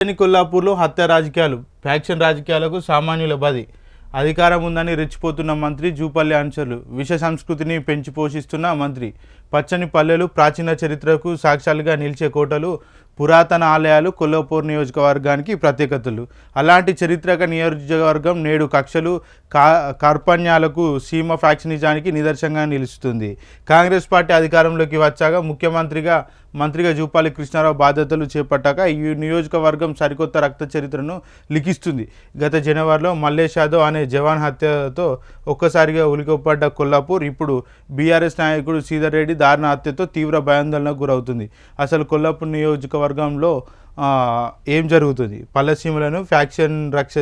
రాజధాని కొల్లాపూర్లో హత్య రాజకీయాలు. ఫ్యాక్షన్ రాజకీయాలకు సామాన్యుల బది. అధికారం ఉందని రెచ్చిపోతున్న మంత్రి జూపల్లి అనుచరులు విష సంస్కృతిని పెంచి పోషిస్తున్న మంత్రి. పచ్చని పల్లెలు ప్రాచీన చరిత్రకు సాక్ష్యాలుగా నిలిచే కోటలు పురాతన ఆలయాలు కొల్లాపూర్ నియోజకవర్గానికి ప్రత్యేకతలు. అలాంటి చరిత్రక నియోజకవర్గం నేడు కక్షలు కా కార్పణ్యాలకు సీమ ఫ్యాక్షనిజానికి నిదర్శనంగా నిలుస్తుంది. కాంగ్రెస్ పార్టీ అధికారంలోకి వచ్చాక ముఖ్యమంత్రిగా మంత్రిగా జూపాలి కృష్ణారావు బాధ్యతలు చేపట్టాక ఈ నియోజకవర్గం సరికొత్త రక్త చరిత్రను లిఖిస్తుంది. గత జనవరిలో మల్లేష్ యాదవ్ అనే జవాన్ హత్యతో ఒక్కసారిగా ఉలికొప్పడ్డ కొల్లాపూర్ ఇప్పుడు బీఆర్ఎస్ నాయకుడు శ్రీధర్ రెడ్డి దారుణ హత్యతో తీవ్ర భయాందోళనకు గురవుతుంది. అసలు కొల్లాపూర్ నియోజకవర్గం వర్గంలో ఏం జరుగుతుంది? పల్లెసీమలను ఫ్యాక్షన్ రక్ష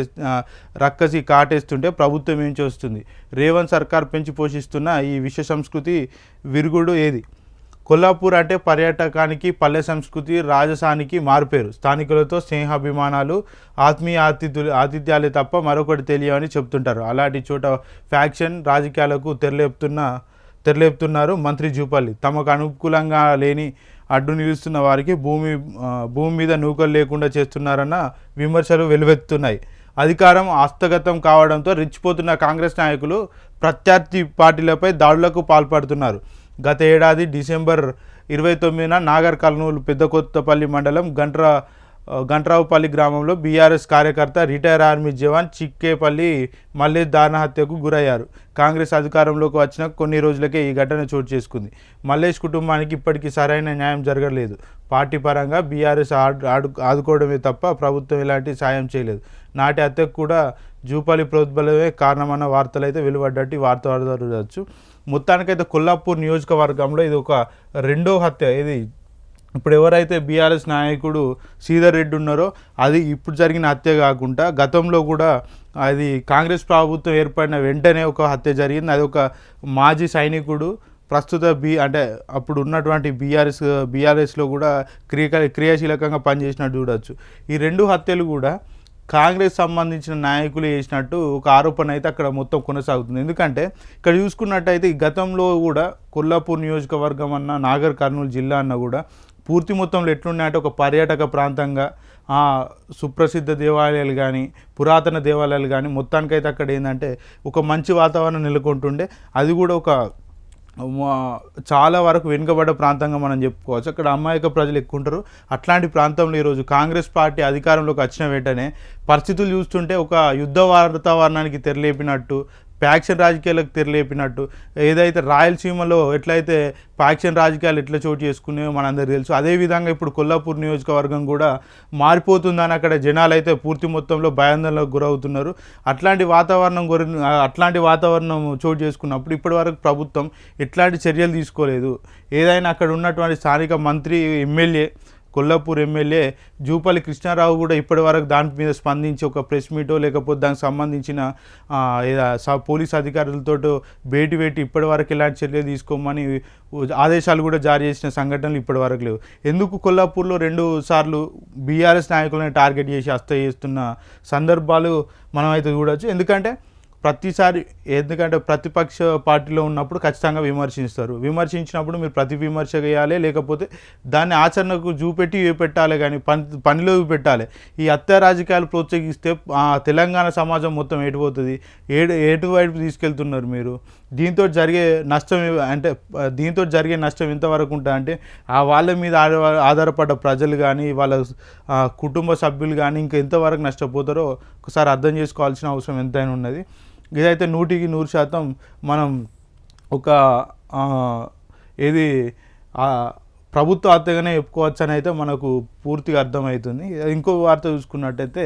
రక్కసి కాటేస్తుంటే ప్రభుత్వం ఏం చేస్తుంది? రేవంత్ సర్కార్ పెంచి పోషిస్తున్న ఈ విశ్వ సంస్కృతి విరుగుడు ఏది? కొల్లాపూర్ అంటే పర్యాటకానికి పల్లె సంస్కృతి రాజసానికి మారుపేరు. స్థానికులతో స్నేహాభిమానాలు ఆత్మీయ ఆతిథ్యులు ఆతిథ్యాలే తప్ప మరొకటి తెలియవని చెప్తుంటారు. అలాంటి చోట ఫ్యాక్షన్ రాజకీయాలకు తెరలేపుతున్న తెరలేపుతున్నారు మంత్రి జూపల్లి. తమకు అనుకూలంగా లేని అడ్డు నిలుస్తున్న వారికి భూమి భూమి మీద నూకలు లేకుండా చేస్తున్నారన్న విమర్శలు వెలువెత్తున్నాయి. అధికారం హస్తగతం కావడంతో రెచ్చిపోతున్న కాంగ్రెస్ నాయకులు ప్రత్యర్థి పార్టీలపై దాడులకు పాల్పడుతున్నారు. గత ఏడాది డిసెంబర్ ఇరవై తొమ్మిదిన నాగర్ కర్నూలు పెద్దకొత్తపల్లి మండలం గంట్ర గంట్రావుపల్లి గ్రామంలో బీఆర్ఎస్ కార్యకర్త రిటైర్ ఆర్మీ జవాన్ చిక్కేపల్లి మళ్ళీ దారుణ హత్యకు గురయ్యారు. కాంగ్రెస్ అధికారంలోకి వచ్చిన కొన్ని రోజులకే ఈ ఘటన చోటు చేసుకుంది. మల్లేష్ కుటుంబానికి ఇప్పటికీ సరైన న్యాయం జరగలేదు. పార్టీ పరంగా బీఆర్ఎస్ ఆడు ఆడు ఆదుకోవడమే తప్ప ప్రభుత్వం ఎలాంటి సాయం చేయలేదు. నాటి హత్యకు కూడా జూపాలి ప్రోద్బలమే కారణమన్న వార్తలు అయితే వెలువడ్డట్టు వార్త వరదవచ్చు మొత్తానికైతే కొల్లాపూర్ నియోజకవర్గంలో ఇది ఒక రెండో హత్య. ఇది ఇప్పుడు ఎవరైతే బీఆర్ఎస్ నాయకుడు శ్రీధర్ రెడ్డి ఉన్నారో అది ఇప్పుడు జరిగిన హత్య కాకుండా గతంలో కూడా అది కాంగ్రెస్ ప్రభుత్వం ఏర్పడిన వెంటనే ఒక హత్య జరిగింది. అది ఒక మాజీ సైనికుడు ప్రస్తుత బీ అంటే అప్పుడు ఉన్నటువంటి బీఆర్ఎస్ బీఆర్ఎస్లో కూడా క్రియ క్రియాశీలకంగా పనిచేసినట్టు చూడవచ్చు ఈ రెండు హత్యలు కూడా కాంగ్రెస్ సంబంధించిన నాయకులు చేసినట్టు ఒక ఆరోపణ అయితే అక్కడ మొత్తం కొనసాగుతుంది. ఎందుకంటే ఇక్కడ చూసుకున్నట్టయితే గతంలో కూడా కొల్లాపూర్ నియోజకవర్గం అన్న నాగర్ కర్నూలు జిల్లా అన్న కూడా పూర్తి మొత్తంలో ఎట్లున్నాయంటే ఒక పర్యాటక ప్రాంతంగా ఆ, సుప్రసిద్ధ దేవాలయాలు కానీ పురాతన దేవాలయాలు కానీ మొత్తానికైతే అక్కడ ఏంటంటే ఒక మంచి వాతావరణం నెలకొంటుండే. అది కూడా ఒక చాలా వరకు వెనుకబడ్డ ప్రాంతంగా మనం చెప్పుకోవచ్చు. అక్కడ అమాయక ప్రజలు ఎక్కువ ఉంటారు అట్లాంటి ప్రాంతంలో ఈరోజు కాంగ్రెస్ పార్టీ అధికారంలోకి వచ్చిన వెంటనే పరిస్థితులు చూస్తుంటే ఒక యుద్ధ వాతావరణానికి తెరలేపినట్టు ప్యాక్షన్ రాజకీయాలకు తెరలేపినట్టు. ఏదైతే రాయలసీమలో ఎట్లయితే ప్యాక్షన్ రాజకీయాలు ఎట్లా చోటు చేసుకునేవో మనందరికీ తెలుసు. అదేవిధంగా ఇప్పుడు కొల్లాపూర్ నియోజకవర్గం కూడా మారిపోతుందని అక్కడ జనాలు అయితే పూర్తి మొత్తంలో భయాందోళనకు గురవుతున్నారు. అట్లాంటి వాతావరణం గురి అట్లాంటి వాతావరణం చోటు చేసుకున్నప్పుడు ఇప్పటివరకు ప్రభుత్వం ఎట్లాంటి చర్యలు తీసుకోలేదు. ఏదైనా అక్కడ ఉన్నటువంటి స్థానిక మంత్రి ఎమ్మెల్యే కొల్లాపూర్ ఎమ్మెల్యే జూపల్లి కృష్ణారావు కూడా ఇప్పటి వరకు దాని మీద స్పందించి ఒక ప్రెస్ మీటో లేకపోతే దానికి సంబంధించిన స- పోలీస్ అధికారులతో భేటీ పెట్టి ఇప్పటివరకు ఎలాంటి చర్యలు తీసుకోమని ఆదేశాలు కూడా జారీ చేసిన సంఘటనలు ఇప్పటివరకు లేవు. ఎందుకు కొల్లాపూర్లో రెండు సార్లు బీఆర్ఎస్ నాయకులను టార్గెట్ చేసి హస్త చేస్తున్న సందర్భాలు మనం అయితే ఎందుకంటే ప్రతిసారి ఎందుకంటే ప్రతిపక్ష పార్టీలో ఉన్నప్పుడు ఖచ్చితంగా విమర్శిస్తారు. విమర్శించినప్పుడు మీరు ప్రతి విమర్శ చేయాలి లేకపోతే దాన్ని ఆచరణకు చూపెట్టి పెట్టాలి కానీ పని పనిలో పెట్టాలి. ఈ హత్య రాజకీయాలు ప్రోత్సహిస్తే తెలంగాణ సమాజం మొత్తం ఏడిపోతుంది ఏడు ఎటువైపు తీసుకెళ్తున్నారు మీరు? దీంతో జరిగే నష్టం అంటే దీంతో జరిగే నష్టం ఎంతవరకు ఉంటుంది అంటే ఆ వాళ్ళ మీద ఆధార- ఆధారపడ్డ ప్రజలు కానీ వాళ్ళ కుటుంబ సభ్యులు కానీ ఇంకా ఎంతవరకు నష్టపోతారో ఒకసారి అర్థం చేసుకోవాల్సిన అవసరం ఎంతైనా ఉన్నది. ఇదైతే నూటికి నూరు శాతం మనం ఒక ఏది ప్రభుత్వ హత్యగానే చెప్పుకోవచ్చు అని అయితే మనకు పూర్తిగా అర్థమవుతుంది. ఇంకో వార్త చూసుకున్నట్టయితే